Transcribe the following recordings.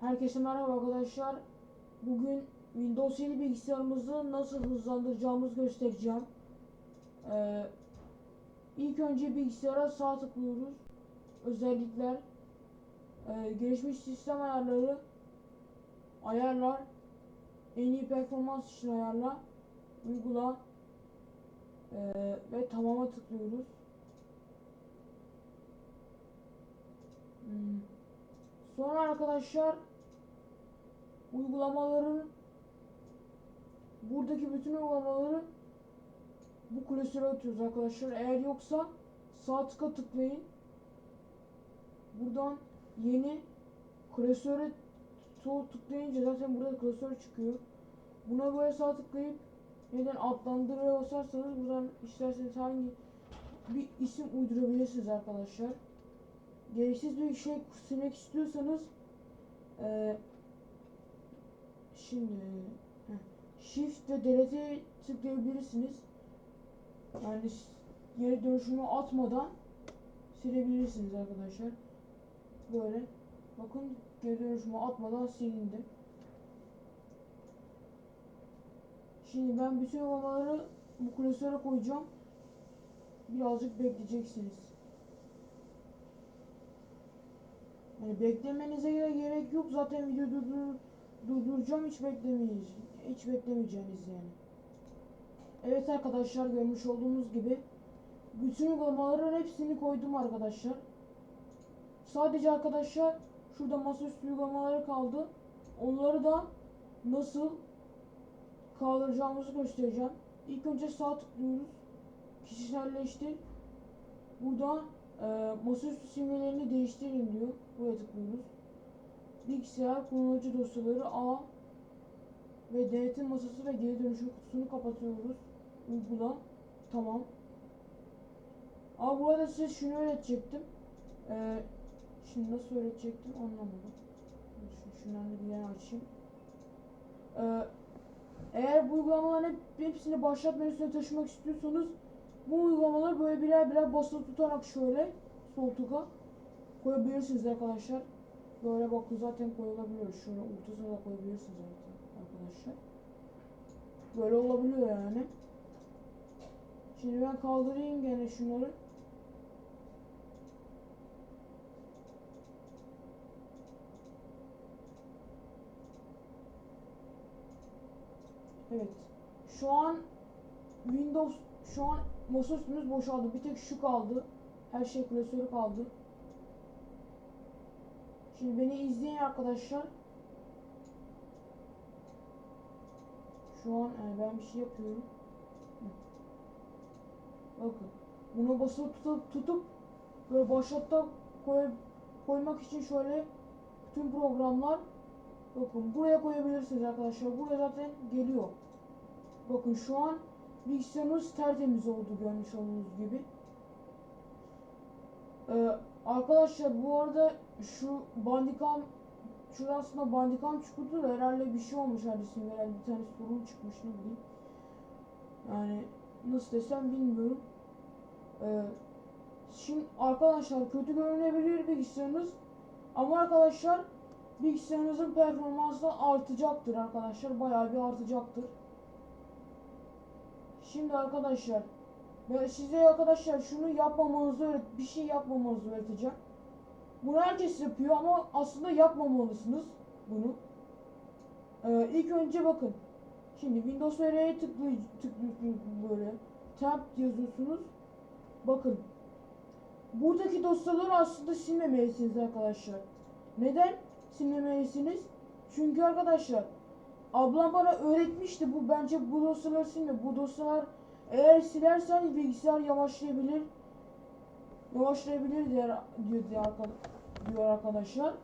Herkese merhaba arkadaşlar. Bugün Windows 7 bilgisayarımızı nasıl hızlandıracağımızı göstereceğim. Ee, ilk önce bilgisayara sağ tıklıyoruz. Özellikler, ee, gelişmiş sistem ayarları, ayarlar, en iyi performans için ayarla, uygula ee, ve tamama tıklıyoruz. Hmm. Sonra arkadaşlar uygulamaların buradaki bütün uygulamaları bu klasöre atıyoruz arkadaşlar. Eğer yoksa sağ tıka tıklayın. Buradan yeni klasöre sol tıklayınca zaten burada klasör çıkıyor. Buna böyle sağ tıklayıp neden adlandırmaya basarsanız buradan isterseniz hangi bir isim uydurabilirsiniz arkadaşlar. Gereksiz bir şey silmek istiyorsanız eee şimdi heh, Shift ve Delete'e tıklayabilirsiniz. Yani geri dönüşümü atmadan silebilirsiniz arkadaşlar. Böyle bakın geri dönüşümü atmadan silindi. Şimdi ben bütün uygulamaları bu klasöre koyacağım. Birazcık bekleyeceksiniz. Yani beklemenize gerek yok. Zaten video durdur, durduracağım. Hiç beklemeyiz. Hiç beklemeyeceğiniz yani. Evet arkadaşlar görmüş olduğunuz gibi bütün uygulamaların hepsini koydum arkadaşlar. Sadece arkadaşlar şurada masaüstü uygulamaları kaldı. Onları da nasıl kaldıracağımızı göstereceğim. İlk önce sağ tıklıyoruz. Kişiselleştir. Burada e, masaüstü simgelerini değiştirin diyor. Buraya tıklıyoruz. Bilgisayar kullanıcı dosyaları A ve denetim masası ve geri dönüşüm kutusunu kapatıyoruz. Uygula. Tamam. Ama burada size şunu öğretecektim. E, şimdi nasıl öğretecektim anlamadım. Şu, şundan bir yana açayım. E, eğer bu uygulamaların hep, hepsini başlat menüsüne taşımak istiyorsanız bu uygulamaları böyle birer birer basılı tutarak şöyle sol tuka koyabilirsiniz arkadaşlar. Böyle bakın zaten koyulabiliyor. Şöyle ortasına da koyabilirsiniz zaten arkadaşlar. Böyle olabiliyor yani. Şimdi ben kaldırayım gene şunları. Evet. Şu an Windows şu an masaüstümüz boşaldı. Bir tek şu kaldı. Her şey klasörü kaldı. Şimdi beni izleyin arkadaşlar. Şu an e, ben bir şey yapıyorum. Bakın. Bunu basılı tutup, tutup böyle başlatta koy, koymak için şöyle bütün programlar bakın buraya koyabilirsiniz arkadaşlar. Buraya zaten geliyor. Bakın şu an bilgisayarımız tertemiz oldu görmüş olduğunuz gibi. Ee, arkadaşlar bu arada şu bandikam şurasında bandikam çıktı da herhalde bir şey olmuş herhalde herhalde bir tane sorun çıkmış ne bileyim. Yani nasıl desem bilmiyorum. Ee, şimdi arkadaşlar kötü görünebilir bilgisayarınız ama arkadaşlar bilgisayarınızın performansı artacaktır arkadaşlar bayağı bir artacaktır. Şimdi arkadaşlar ben size arkadaşlar şunu yapmamanızı öğret bir şey yapmamanızı öğreteceğim. Bunu herkes yapıyor ama aslında yapmamalısınız bunu. Ee, ilk önce bakın. Şimdi Windows tıklay tıklıyorsunuz böyle. Tab yazıyorsunuz. Bakın. Buradaki dosyaları aslında silmemelisiniz arkadaşlar. Neden silmemelisiniz? Çünkü arkadaşlar ablam bana öğretmişti bu bence bu dosyaları silme. Bu dosyalar eğer silersen bilgisayar yavaşlayabilir. Yavaşlayabilir diyor, diyor, diyor, arka- diyor arkadaşlar.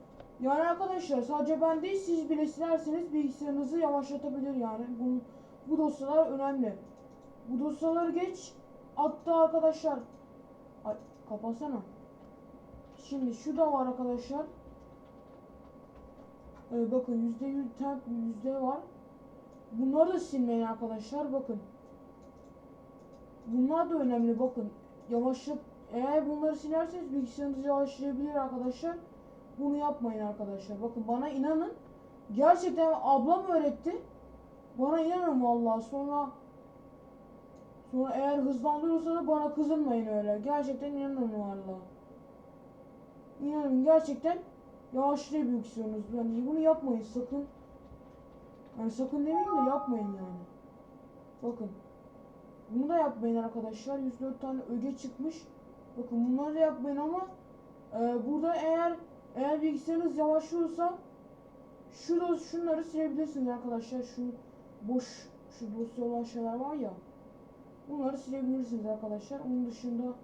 Yani arkadaşlar sadece ben değil siz bile silerseniz bilgisayarınızı yavaşlatabilir yani. Bu, bu dosyalar önemli. Bu dosyaları geç. Hatta arkadaşlar Ay kapatsana. Şimdi şu da var arkadaşlar. Ee, bakın yüzde yüz temp yüzde var. Bunları da silmeyin arkadaşlar bakın. Bunlar da önemli bakın. Yavaşlat eğer bunları silerseniz bilgisayarınız yavaşlayabilir arkadaşlar. bunu yapmayın arkadaşlar. Bakın bana inanın. Gerçekten ablam öğretti. Bana inanın vallahi sonra sonra eğer hızlandırırsa da bana kızılmayın öyle. Gerçekten inanın vallahi. İnanın gerçekten yavaşlayıp yükseliyorsunuz. Yani bunu yapmayın sakın. Yani sakın demeyeyim de yapmayın yani. Bakın. Bunu da yapmayın arkadaşlar. 104 tane öge çıkmış. Bakın bunları da yapmayın ama e, burada eğer eğer bilgisayarınız yavaşlıyorsa şurada şunları silebilirsiniz arkadaşlar. Şu boş şu dosya olan şeyler var ya. Bunları silebilirsiniz arkadaşlar. Onun dışında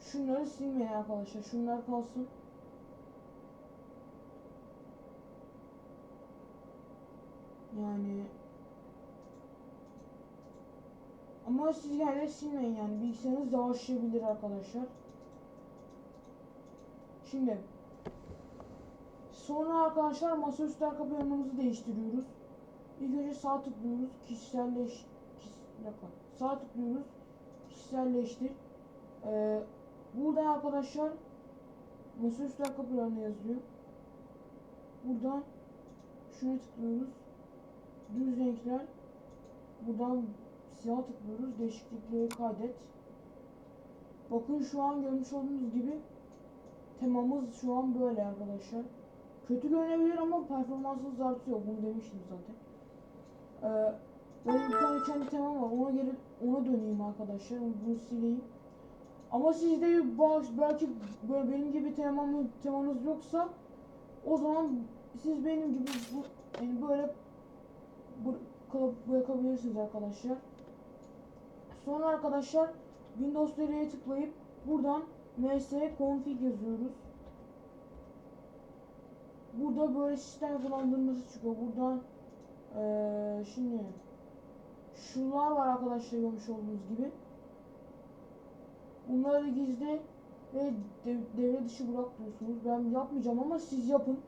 şunları silmeyin arkadaşlar. Şunlar kalsın. Yani ama siz yine silmeyin yani bilgisayarınız yavaşlayabilir arkadaşlar. Şimdi sonra arkadaşlar masaüstü arka planımızı değiştiriyoruz. İlk önce sağ tıklıyoruz, kişiselleş, kişi, dakika. sağ tıklıyoruz, kişiselleştir. Ee, burada arkadaşlar masaüstü arka planı yazıyor. Buradan şuna tıklıyoruz. Düz renkler. Buradan siyah tıklıyoruz. Değişiklikleri kaydet. Bakın şu an görmüş olduğunuz gibi temamız şu an böyle arkadaşlar. Kötü görünebilir ama performansınız artıyor. Bunu demiştim zaten. Ee, benim bir tane kendi temam var. Ona gelip ona döneyim arkadaşlar. Bunu sileyim. Ama sizde belki böyle benim gibi temamı, temanız yoksa o zaman siz benim gibi bu, yani böyle bırakabilirsiniz arkadaşlar. Sonra arkadaşlar Windows L'ye tıklayıp buradan ms config yazıyoruz. Burada böyle sistem kullandırması çıkıyor. Buradan eee şimdi şunlar var arkadaşlar görmüş olduğunuz gibi. Bunları gizli ve dev- devre dışı bırak diyorsunuz. Ben yapmayacağım ama siz yapın.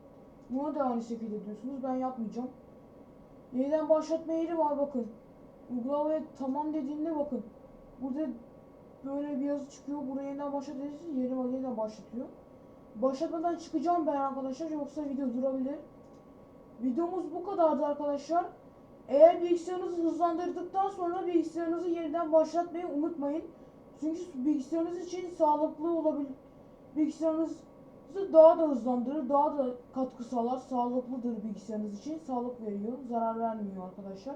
Buna da aynı şekilde diyorsunuz. Ben yapmayacağım. Yeniden başlatma yeri var bakın. Uygulamaya tamam dediğinde bakın. Burada böyle bir yazı çıkıyor. Buraya yeniden başlat dediğinde yeri yeniden başlatıyor. Başlatmadan çıkacağım ben arkadaşlar yoksa video durabilir. Videomuz bu kadardı arkadaşlar. Eğer bilgisayarınızı hızlandırdıktan sonra bilgisayarınızı yeniden başlatmayı unutmayın. Çünkü bilgisayarınız için sağlıklı olabilir. Bilgisayarınızı daha da hızlandırır, daha da katkı sağlar. Sağlıklıdır bilgisayarınız için. Sağlık veriyor, zarar vermiyor arkadaşlar.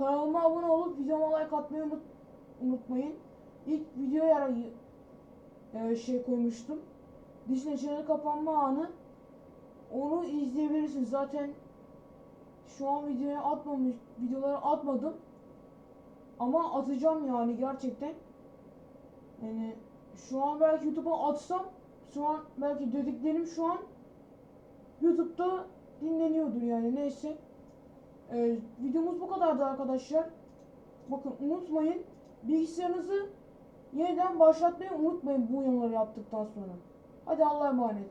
Kanalıma abone olup videoma like atmayı unut, unutmayın. İlk videoya e, şey koymuştum. Disney Channel kapanma anı. Onu izleyebilirsiniz. Zaten şu an videoya atmamış, videoları atmadım. Ama atacağım yani gerçekten. Yani şu an belki YouTube'a atsam şu an belki dediklerim şu an YouTube'da dinleniyordur yani neyse. Ee, videomuz bu kadardı arkadaşlar. Bakın unutmayın bilgisayarınızı yeniden başlatmayı unutmayın bu uyarıları yaptıktan sonra. Hadi Allah'a emanet.